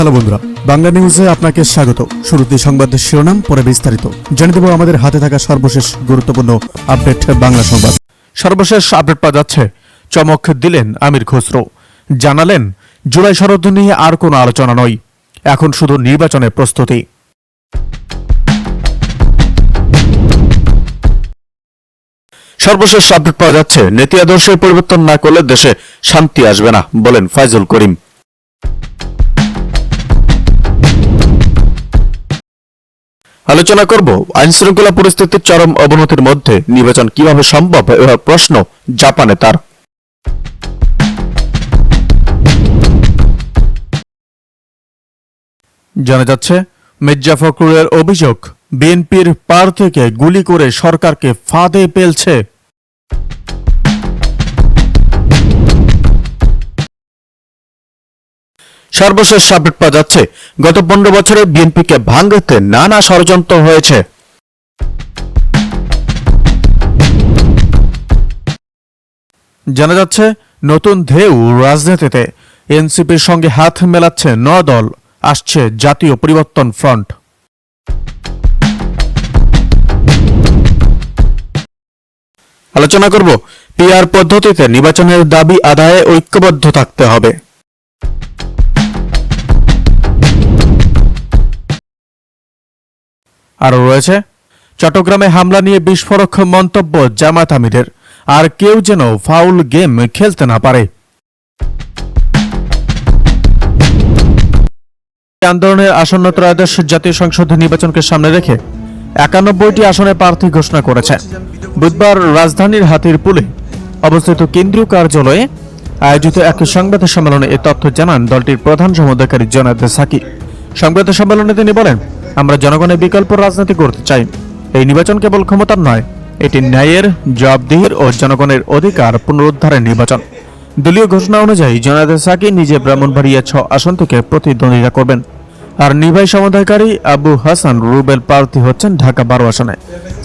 Hello বন্ধুরা, বাংলা নিউজে আপনাকে স্বাগত। শুরুতে সংবাদের শিরোনাম, পরে বিস্তারিত। জানিয়ে দেব আমাদের হাতে থাকা সর্বশেষ গুরুত্বপূর্ণ আপডেট বাংলা সংবাদ। সর্বশেষ আপডেট পাওয়া যাচ্ছে। চমক দিলেন আমির খসরু। জানালেন, জুলাই শরৎ নিয়ে আর কোনো আলোচনা নয়। এখন শুধু নির্বাচনের প্রস্তুতি। সর্বশেষ আপডেট পাওয়া যাচ্ছে। নীতি আদর্শের পরিবর্তন না করলে দেশে শান্তি আসবে না, বলেন ফাইজুল করিম। আলোচনা করব আইন শৃঙ্খলা পরিস্থিতির চরম অবনতির মধ্যে নির্বাচন কীভাবে সম্ভব এবার প্রশ্ন জাপানে তার। জানা যাচ্ছে, মির্জা ফখরুলের অভিযোগ, বিএনপির পার থেকে গুলি করে সরকারকে ফাঁদে পেলছে সর্বশেষ আপডেট পাওয়া যাচ্ছে। গত পনেরো বছরে বিএনপিকে ভাঙতে নানা ষড়যন্ত্র হয়েছে। জানা যাচ্ছে, নতুন ঢেউ রাজনীতিতে। এনসিপির সঙ্গে হাত মেলাচ্ছে ন দল। আসছে জাতীয় পরিবর্তন ফ্রন্ট। আলোচনা করব, পিআর পদ্ধতিতে নির্বাচনের দাবি আদায়ে ঐক্যবদ্ধ থাকতে হবে। আরও রয়েছে, চট্টগ্রামে হামলা নিয়ে বিস্ফোরক মন্তব্য জামাত আমিরের। আর কেউ যেন ফাউল গেম খেলতে না পারে। আন্দোলনের আসন্ন ত্রয়োদশ জাতীয় সংসদ নির্বাচনকে সামনে রেখে একানব্বইটি আসনে প্রার্থী ঘোষণা করেছে। বুধবার রাজধানীর হাতির পুলে অবস্থিত কেন্দ্রীয় কার্যালয়ে আয়োজিত এক সংবাদ সম্মেলনে এ তথ্য জানান দলটির প্রধান সমন্বয়কারী জনাদ সাকি সংবাদ সম্মেলনে তিনি বলেন আমরা জনগণের বিকল্প রাজনীতি করতে চাই। এই নির্বাচন কেবল ক্ষমতার নয়, এটি ন্যায়ের, জবাবদিহির ও জনগণের অধিকার পুনরুদ্ধারের নির্বাচন। দলীয় ঘোষণা অনুযায়ী জনাদ সাকি নিজে ব্রাহ্মণবাড়িয়া ছ আসন থেকে প্রতিদ্বন্দ্বিতা করবেন। আর নির্বাহী সমন্বয়কারী আবু হাসান রুবেল প্রার্থী হচ্ছেন ঢাকা বারো আসনে।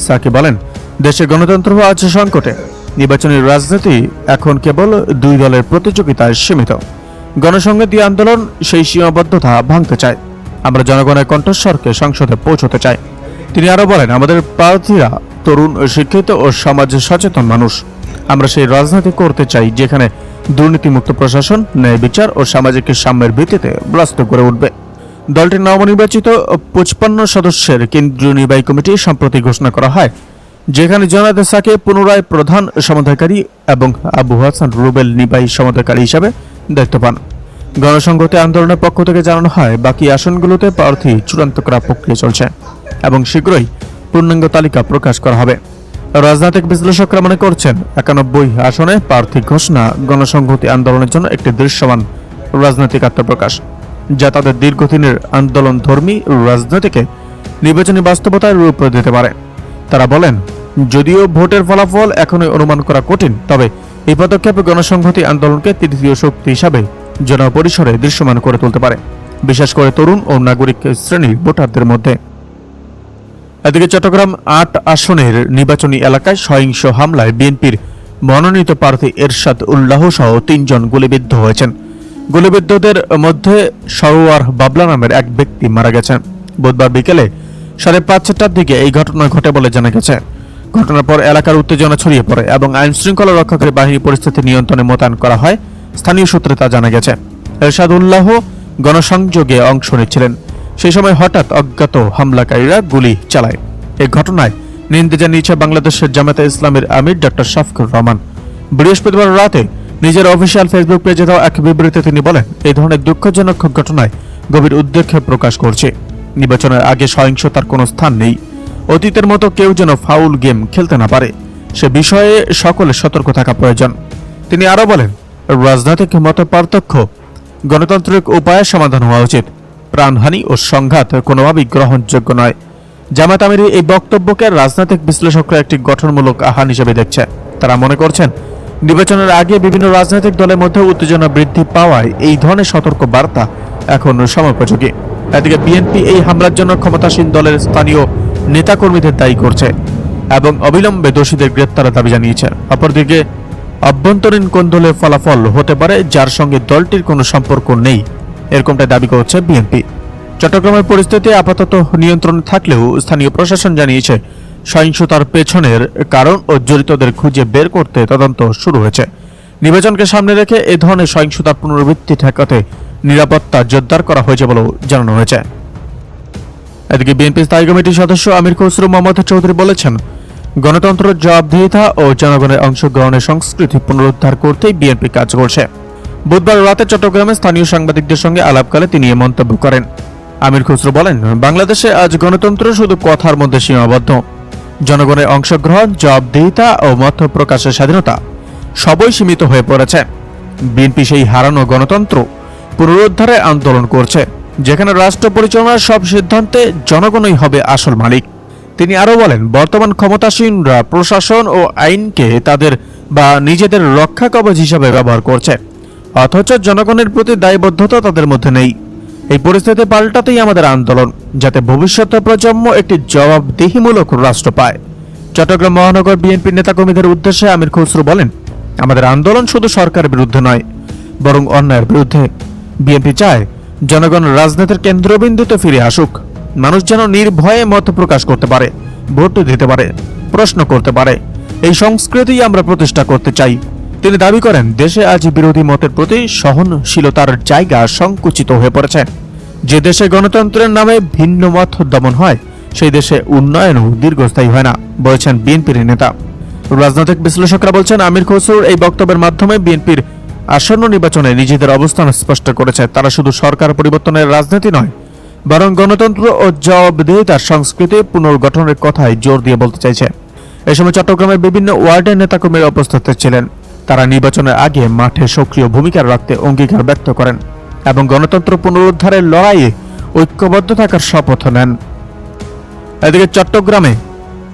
সাকি বলেন, দেশে গণতন্ত্র আছে সংকটে। নির্বাচনী রাজনীতি এখন কেবল দুই দলের প্রতিযোগিতায় সীমিত। গণসংহতি আন্দোলন সেই সীমাবদ্ধতা ভাঙতে চায়। আমরা জনগণের কণ্ঠস্বরকে সংসদে পৌঁছতে চাই। তিনি আরও বলেন, আমাদের প্রার্থীরা তরুণ, শিক্ষিত ও সমাজ সচেতন মানুষ। আমরা সেই রাজনীতি করতে চাই যেখানে দুর্নীতিমুক্ত প্রশাসন, ন্যায় বিচার ও সামাজিক সাম্যের ভিত্তিতে ব্রস্ত করে উঠবে। দলটির নবনির্বাচিত পঁচপান্ন সদস্যের কেন্দ্রীয় নির্বাহী কমিটি সম্প্রতি ঘোষণা করা হয়, যেখানে জনাদ সাকে পুনরায় প্রধান সমন্বয়কারী এবং আবু হাসান রুবেল নির্বাহী সমন্বয়কারী হিসাবে দায়িত্ব পান। গণসংহতি আন্দোলনের পক্ষ থেকে জানানো হয়, বাকি আসনগুলোতে প্রার্থী চূড়ান্ত করার প্রক্রিয়া চলছে এবং শীঘ্রই পূর্ণাঙ্গ তালিকা প্রকাশ করা হবে। রাজনৈতিক বিশ্লেষকরা মনে করছেন, একানব্বই আসনে প্রার্থী ঘোষণা গণসংহতি আন্দোলনের জন্য একটি দৃশ্যমান রাজনৈতিক আত্মপ্রকাশ, যা তাদের দীর্ঘদিনের আন্দোলন ধর্মী রাজনীতিকে নির্বাচনী বাস্তবতায় রূপ দিতে পারে। তারা বলেন, যদিও ভোটের ফলাফল এখনই অনুমান করা কঠিন, তবে এই পদক্ষেপ গণসংহতি আন্দোলনকে তৃতীয় শক্তি হিসাবে জনপরিসরে দৃশ্যমান করে তুলতে পারে, বিশেষ করে তরুণ ও নাগরিক শ্রেণির ভোটারদের মধ্যে। এদিকে চট্টগ্রাম আট আসনের নির্বাচনী এলাকায় সহিংস হামলায় বিএনপির মনোনীত প্রার্থী এরশাদ উল্লাহ সহ তিনজন গুলিবিদ্ধ হয়েছেন। গুলিবিদ্ধদের মধ্যে সরোয়ার বাবলা নামের এক ব্যক্তি মারা গেছেন। বুধবার বিকেলে সাড়ে পাঁচটার দিকে এই ঘটনা ঘটে বলে জানা গেছে। ঘটনার পর এলাকার উত্তেজনা ছড়িয়ে পড়ে এবং আইন শৃঙ্খলা রক্ষাকারী বাহিনী পরিস্থিতি নিয়ন্ত্রণে মোতায়েন করা হয়। স্থানীয় সূত্রে তা জানা গেছে। এরশাদ উল্লাহ গণসংযোগে অংশ নিচ্ছিলেন। সেই সময় হঠাৎ অজ্ঞাত হামলাকারীরা গুলি চালায়। এই ঘটনায় নিন্দে জানিয়েছে বাংলাদেশের জামাতে ইসলামের আমির ডক্টর শাফকুর রহমান। বৃহস্পতিবার রাতে নিজের অফিসিয়াল ফেসবুক পেজে দেওয়া এক বিবৃতিতে তিনি বলেন, এই ধরনের দুঃখজনক ঘটনায় গভীর উদ্বেগ প্রকাশ করছে। নির্বাচনের আগে সহিংসতার কোনো স্থান নেই। অতীতের মতো কেউ যেন ফাউল গেম খেলতে না পারে। সে বিষয়ে সকলে সতর্ক থাকা প্রয়োজন। তিনি আরও বলেন রাজনৈতিক মত পার্থক্য গণতান্ত্রিক উপায়ে সমাধান হওয়া উচিত। প্রাণহানি ও সংঘাত কোনোভাবেই গ্রহণযোগ্য নয়। জামাত আমিরের এই বক্তব্যকে রাজনৈতিক বিশ্লেষকরা একটি গঠনমূলক আহ্বান হিসেবে দেখছে। তারা মনে করছেন, নির্বাচনের আগে বিভিন্ন রাজনৈতিক দলের মধ্যে উত্তেজনা বৃদ্ধি পাওয়ায় এই ধরনের সতর্ক বার্তা এখন সময়োপযোগী। এদিকে বিএনপি এই হামলার জন্য ক্ষমতাসীন দলের স্থানীয় নেতাকর্মীদের দায়ী করছে এবং অবিলম্বে দোষীদের গ্রেপ্তারের দাবি জানিয়েছে। অপরদিকে অভ্যন্তরীণ কোন্দলের ফলাফল হতে পারে, যার সঙ্গে দলটির কোনো সম্পর্ক নেই। এরকমটা দাবি করছে বিএনপি। চট্টগ্রামের পরিস্থিতি আপাতত নিয়ন্ত্রণে থাকলেও স্থানীয় প্রশাসন জানিয়েছে, সহিংসতার পেছনের কারণ ও জড়িতদের খুঁজে বের করতে তদন্ত শুরু হয়েছে। নির্বাচনকে সামনে রেখে এ ধরনের সহিংসতার পুনরাবৃত্তি ঠেকাতে নিরাপত্তা জোরদার করা হয়েছে বলেও জানানো হয়েছে। এদিকে বিএনপি স্থায়ী কমিটির সদস্য আমির খসরু মোহাম্মদ চৌধুরী বলেছেন গণতন্ত্র জবাবদিহিতা ও জনগণের অংশগ্রহণের সংস্কৃতি পুনরুদ্ধার করতেই বিএনপি কাজ করছে। বুধবার রাতে চট্টগ্রামে স্থানীয় সাংবাদিকদের সঙ্গে আলাপকালে তিনি এ মন্তব্য করেন। আমির খসরু বলেন, বাংলাদেশে আজ গণতন্ত্র শুধু কথার মধ্যে সীমাবদ্ধ। জনগণের অংশগ্রহণ, জবাবদিহিতা ও মত প্রকাশের স্বাধীনতা সবই সীমিত হয়ে পড়েছে। বিএনপি সেই হারানো গণতন্ত্র পুনরুদ্ধারে আন্দোলন করছে, যেখানে রাষ্ট্র পরিচালনার সব সিদ্ধান্তে জনগণই হবে আসল মালিক। তিনি আরও বলেন, বর্তমান ক্ষমতাসীনরা প্রশাসন ও আইনকে তাদের বা নিজেদের রক্ষা কবচ হিসাবে ব্যবহার করছে। অথচ জনগণের প্রতি দায়বদ্ধতা তাদের মধ্যে নেই। এই পরিস্থিতি পাল্টাতেই আমাদের আন্দোলন, যাতে ভবিষ্যতের প্রজন্ম একটি জবাবদিহিমূলক রাষ্ট্র পায়। চট্টগ্রাম মহানগর বিএনপি নেতাকর্মীদের উদ্দেশ্যে আমির খসরু বলেন, আমাদের আন্দোলন শুধু সরকারের বিরুদ্ধে নয়, বরং অন্যায়ের বিরুদ্ধে। বিএনপি চায়, জনগণ রাজনীতির কেন্দ্রবিন্দুতে ফিরে আসুক। মানুষ যেন নির্ভয়ে মত প্রকাশ করতে পারে, ভোট দিতে পারে, প্রশ্ন করতে পারে। এই সংস্কৃতি আমরা প্রতিষ্ঠা করতে চাই। তিনি দাবি করেন, দেশে আজ বিরোধী মতের প্রতি সহনশীলতার জায়গা সংকুচিত হয়ে পড়েছে। যে দেশে গণতন্ত্রের নামে ভিন্ন মত দমন হয়, সেই দেশে উন্নয়নও দীর্ঘস্থায়ী হয় না, বলেছেন বিএনপির নেতা। রাজনৈতিক বিশ্লেষকরা বলছেন, আমির খসরুর এই বক্তব্যের মাধ্যমে বিএনপির আসন্ন নির্বাচনে নিজেদের অবস্থান স্পষ্ট করেছে। তারা শুধু সরকার পরিবর্তনের রাজনীতি নয় বরং গণতন্ত্র ও জবাবদিহিতার সংস্কৃতি পুনর্গঠনের কথাই জোর দিয়ে বলতে চাইছে। এ সময় চট্টগ্রামের বিভিন্ন ওয়ার্ডের নেতাকর্মীরা উপস্থিত ছিলেন। তারা নির্বাচনের আগে মাঠে সক্রিয় ভূমিকা রাখতে অঙ্গীকার ব্যক্ত করেন এবং গণতন্ত্র পুনরুদ্ধারের লড়াইয়ে ঐক্যবদ্ধ থাকার শপথ নেন। এদিকে চট্টগ্রামে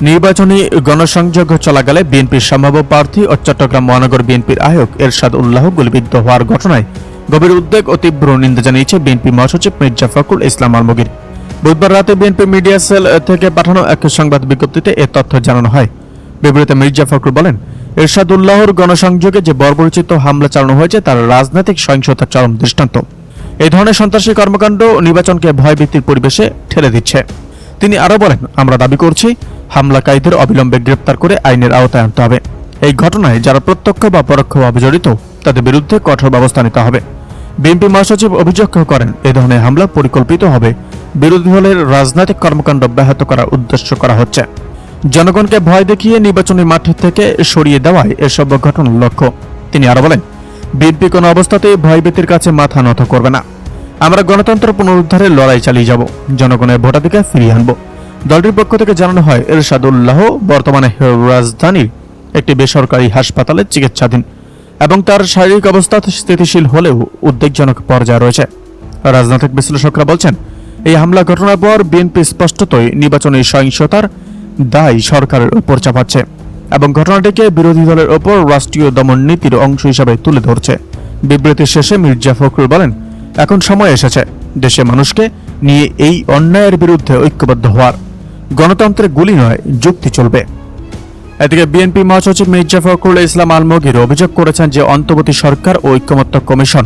নির্বাচনী গণসংযোগ চলাকালে বিএনপির সম্ভাব্য প্রার্থী ও চট্টগ্রাম মহানগর বিএনপির আয়োগ এরশাদ উল্লাহ গুলিবিদ্ধ হওয়ার ঘটনায় গভীর উদ্বেগ ও তীব্র নিন্দা জানিয়েছে বিএনপি মহাসচিব মির্জা ফখরুল ইসলাম আলমগীর। বুধবার রাতে বিএনপি মিডিয়া সেল থেকে পাঠানো এক সংবাদ বিজ্ঞপ্তিতে এ তথ্য জানানো হয়। বিবৃতিতে মির্জা ফখরুল বলেন এরশাদ উল্লাহর গণসংযোগে যে বর্বরচিত হামলা চালানো হয়েছে তার রাজনৈতিক সহিংসতার চরম দৃষ্টান্ত। এই ধরনের সন্ত্রাসী কর্মকাণ্ড নির্বাচনকে ভয়ভীতির পরিবেশে ঠেলে দিচ্ছে। তিনি আরও বলেন, আমরা দাবি করছি, হামলাকারীদের অবিলম্বে গ্রেপ্তার করে আইনের আওতায় আনতে হবে। এই ঘটনায় যারা প্রত্যক্ষ বা পরোক্ষভাবে জড়িত, তাদের বিরুদ্ধে কঠোর ব্যবস্থা নিতে হবে। বিএনপি মহাসচিব অভিযোগ করেন, এ ধরনের হামলা পরিকল্পিত হবে। বিরোধী দলের রাজনৈতিক কর্মকাণ্ড ব্যাহত করার উদ্দেশ্য করা হচ্ছে। জনগণকে ভয় দেখিয়ে নির্বাচনী মাঠ থেকে সরিয়ে দেওয়ায় এসব ঘটনার লক্ষ্য। তিনি আরও বলেন, বিএনপি কোনো অবস্থাতেই ভয়ভীতির কাছে মাথা নত করবে না। আমরা গণতন্ত্র পুনরুদ্ধারের লড়াই চালিয়ে যাব, জনগণের ভোটাধিকার ফিরিয়ে আনব। দলটির পক্ষ থেকে জানানো হয়, এরশাদুল্লাহ বর্তমানে রাজধানীর একটি বেসরকারি হাসপাতালে চিকিৎসাধীন। এবং তার শারীরিক অবস্থা স্থিতিশীল হলেও উদ্বেগজনক পর্যায়ে রয়েছে। রাজনৈতিক বিশ্লেষকরা বলছেন, এই হামলা ঘটনার পর বিএনপি স্পষ্টতই নির্বাচনী সহিংসতার দায় সরকারের উপর চাপাচ্ছে এবং ঘটনাটিকে বিরোধী দলের ওপর রাষ্ট্রীয় দমন নীতির অংশ হিসাবে তুলে ধরছে। বিবৃতির শেষে মির্জা ফখরুল বলেন, এখন সময় এসেছে দেশে মানুষকে নিয়ে এই অন্যায়ের বিরুদ্ধে ঐক্যবদ্ধ হওয়ার। গণতন্ত্রে গুলি নয়, যুক্তি চলবে। এদিকে বিএনপি মহাসচিব মির্জা ফখরুল ইসলাম আলমগীর অভিযোগ করেছেন যে অন্তর্বর্তী সরকার ও ঐক্যমত্য কমিশন।